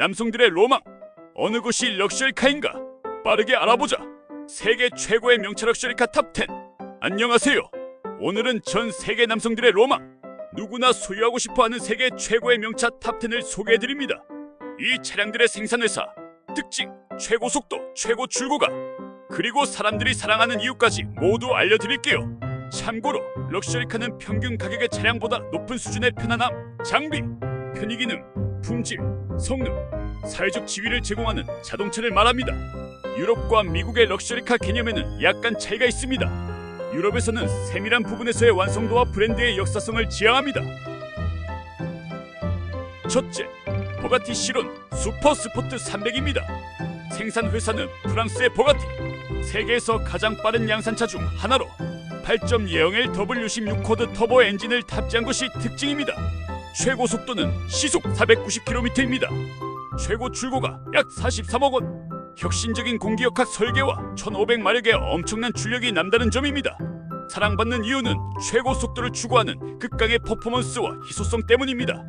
남성들의 로망 어느 곳이 럭셔리카인가? 빠르게 알아보자. 세계 최고의 명차 럭셔리카 탑10 안녕하세요. 오늘은 전 세계 남성들의 로망 누구나 소유하고 싶어하는 세계 최고의 명차 탑10을 소개해드립니다. 이 차량들의 생산회사 특징 최고 속도 최고 출고가 그리고 사람들이 사랑하는 이유까지 모두 알려드릴게요. 참고로 럭셔리카는 평균 가격의 차량보다 높은 수준의 편안함, 장비, 편의기능, 품질, 성능, 사회적 지위를 제공하는 자동차를 말합니다. 유럽과 미국의 럭셔리카 개념에는 약간 차이가 있습니다. 유럽에서는 세밀한 부분에서의 완성도와 브랜드의 역사성을 지향합니다. 첫째, 버가티 시론 슈퍼 스포트 300입니다. 생산 회사는 프랑스의 버가티, 세계에서 가장 빠른 양산차 중 하나로 8.0L W16 코드 터보 엔진을 탑재한 것이 특징입니다. 최고 속도는 시속 490km입니다. 최고 출고가 약 43억 원. 혁신적인 공기역학 설계와 1500마력의 엄청난 출력이 남다른 점입니다. 사랑받는 이유는 최고 속도를 추구하는 극강의 퍼포먼스와 희소성 때문입니다.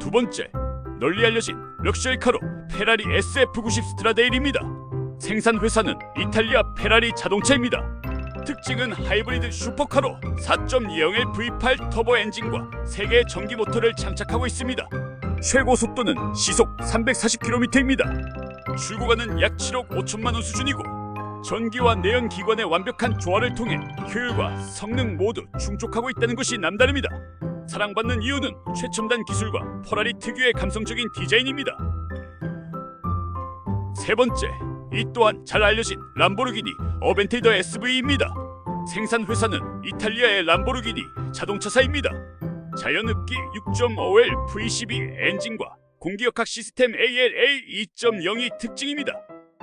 두 번째, 널리 알려진 럭셔리 카로 페라리 SF90 스트라데일입니다. 생산 회사는 이탈리아 페라리 자동차입니다. 특징은 하이브리드 슈퍼카로 4.20L V8 터보 엔진과 3개의 전기 모터를 장착하고 있습니다. 최고 속도는 시속 340km입니다. 출고가는 약 7억 5천만 원 수준이고 전기와 내연 기관의 완벽한 조화를 통해 효율과 성능 모두 충족하고 있다는 것이 남다릅니다. 사랑받는 이유는 최첨단 기술과 포라리 특유의 감성적인 디자인입니다. 세 번째, 이 또한 잘 알려진 람보르기니 어벤테이더 SV입니다. 생산 회사는 이탈리아의 람보르기니 자동차사입니다. 자연흡기 6.5L V12 엔진과 공기역학 시스템 ALA 2.02 특징입니다.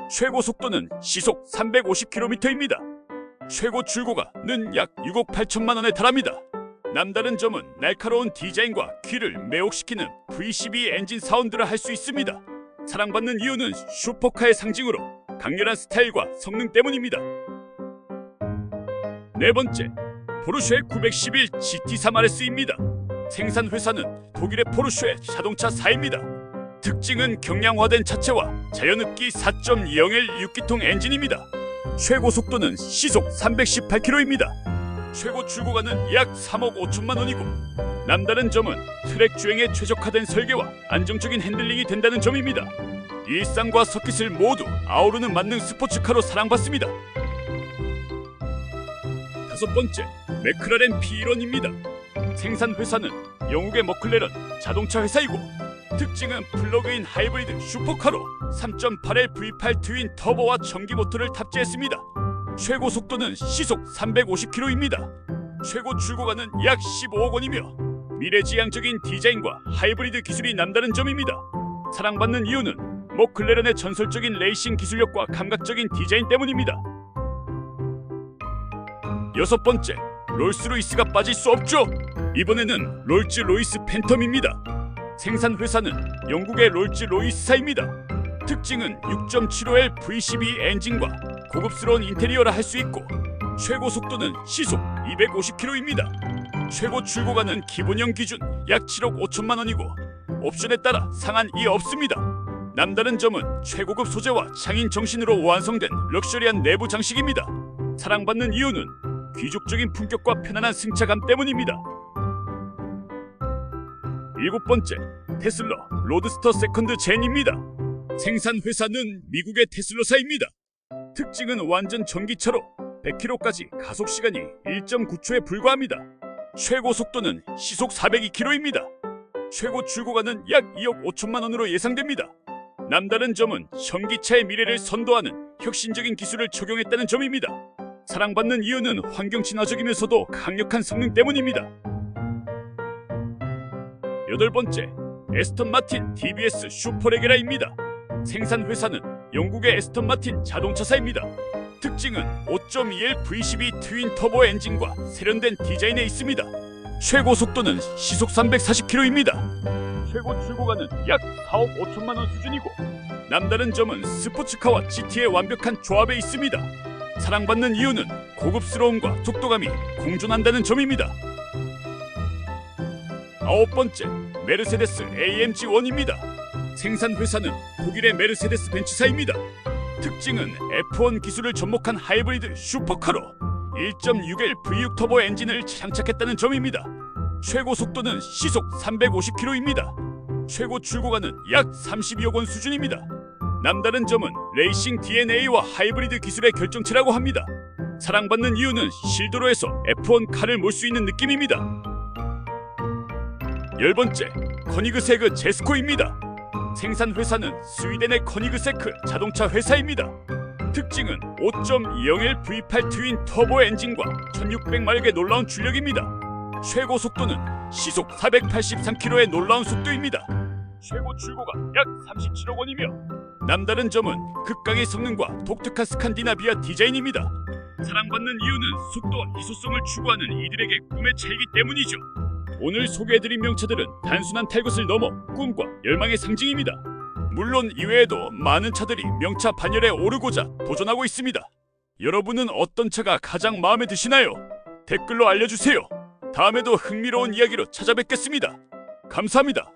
최고 속도는 시속 350km입니다. 최고 출고가는 약 6억 8천만 원에 달합니다. 남다른 점은 날카로운 디자인과 귀를 매혹시키는 V12 엔진 사운드를 할수 있습니다. 사랑받는 이유는 슈퍼카의 상징으로 강렬한 스타일과 성능 때문입니다. 네 번째, 포르쉐 911 GT3 RS입니다. 생산 회사는 독일의 포르쉐 자동차 사입니다. 특징은 경량화된 차체와 자연흡기 4.20L 6기통 엔진입니다. 최고 속도는 시속 318km입니다. 최고 출고가는 약 3억 5천만 원이고 남다른 점은 트랙 주행에 최적화된 설계와 안정적인 핸들링이 된다는 점입니다. 일상과 서킷을 모두 아우르는 만능 스포츠카로 사랑받습니다. 다섯 번째, 맥크라렌 P1입니다. 생산 회사는 영국의 머클레런 자동차 회사이고 특징은 플러그인 하이브리드 슈퍼카로 3.8L V8 트윈 터보와 전기 모터를 탑재했습니다. 최고 속도는 시속 350km입니다. 최고 출고가는 약 15억 원이며 미래지향적인 디자인과 하이브리드 기술이 남다른 점입니다. 사랑받는 이유는 머클레런의 전설적인 레이싱 기술력과 감각적인 디자인 때문입니다. 여섯 번째, 롤스로이스가 빠질 수 없죠. 이번에는 롤즈 로이스 팬텀입니다. 생산 회사는 영국의 롤즈 로이스사입니다. 특징은 6.75L V12 엔진과 고급스러운 인테리어를 할수 있고 최고 속도는 시속 250km입니다. 최고 출고가는 기본형 기준 약 7억 5천만 원이고 옵션에 따라 상한이 없습니다. 남다른 점은 최고급 소재와 창인 정신으로 완성된 럭셔리한 내부 장식입니다. 사랑받는 이유는 귀족적인 품격과 편안한 승차감 때문입니다. 일곱 번째, 테슬라 로드스터 세컨드 젠입니다. 생산 회사는 미국의 테슬라사입니다. 특징은 완전 전기차로 100km까지 가속 시간이 1.9초에 불과합니다. 최고 속도는 시속 402km입니다. 최고 출고가는 약 2억 5천만 원으로 예상됩니다. 남다른 점은 전기차의 미래를 선도하는 혁신적인 기술을 적용했다는 점입니다. 사랑받는 이유는 환경 친화적이면서도 강력한 성능 때문입니다. 여덟 번째, 에스턴 마틴 DBS 슈퍼레게라입니다. 생산 회사는 영국의 에스턴 마틴 자동차사입니다. 특징은 5.2L V12 트윈 터보 엔진과 세련된 디자인에 있습니다. 최고 속도는 시속 340km입니다. 최고 출고가는 약 4억 5천만 원 수준이고 남다른 점은 스포츠카와 GT의 완벽한 조합에 있습니다. 사랑받는 이유는 고급스러움과 속도감이 공존한다는 점입니다. 아홉 번째, 메르세데스 AMG1입니다. 생산 회사는 독일의 메르세데스 벤츠사입니다. 특징은 F1 기술을 접목한 하이브리드 슈퍼카로 1.6L V6 터보 엔진을 장착했다는 점입니다. 최고 속도는 시속 350km입니다. 최고 출고가는 약 32억 원 수준입니다. 남다른 점은 레이싱 DNA와 하이브리드 기술의 결정체라고 합니다. 사랑받는 이유는 실도로에서 F1 칼을 몰수 있는 느낌입니다. 열 번째, 커니그세그 제스코입니다. 생산 회사는 스위덴의 커니그세크 자동차 회사입니다. 특징은 5.20L V8 트윈 터보 엔진과 1600마력의 놀라운 출력입니다. 최고 속도는 시속 483km의 놀라운 속도입니다. 최고 출고가 약 37억 원이며 남다른 점은 극강의 성능과 독특한 스칸디나비아 디자인입니다. 사랑받는 이유는 속도와 희소성을 추구하는 이들에게 꿈의 차이기 때문이죠. 오늘 소개해드린 명차들은 단순한 탈것을 넘어 꿈과 열망의 상징입니다. 물론 이외에도 많은 차들이 명차 반열에 오르고자 도전하고 있습니다. 여러분은 어떤 차가 가장 마음에 드시나요? 댓글로 알려주세요. 다음에도 흥미로운 이야기로 찾아뵙겠습니다. 감사합니다.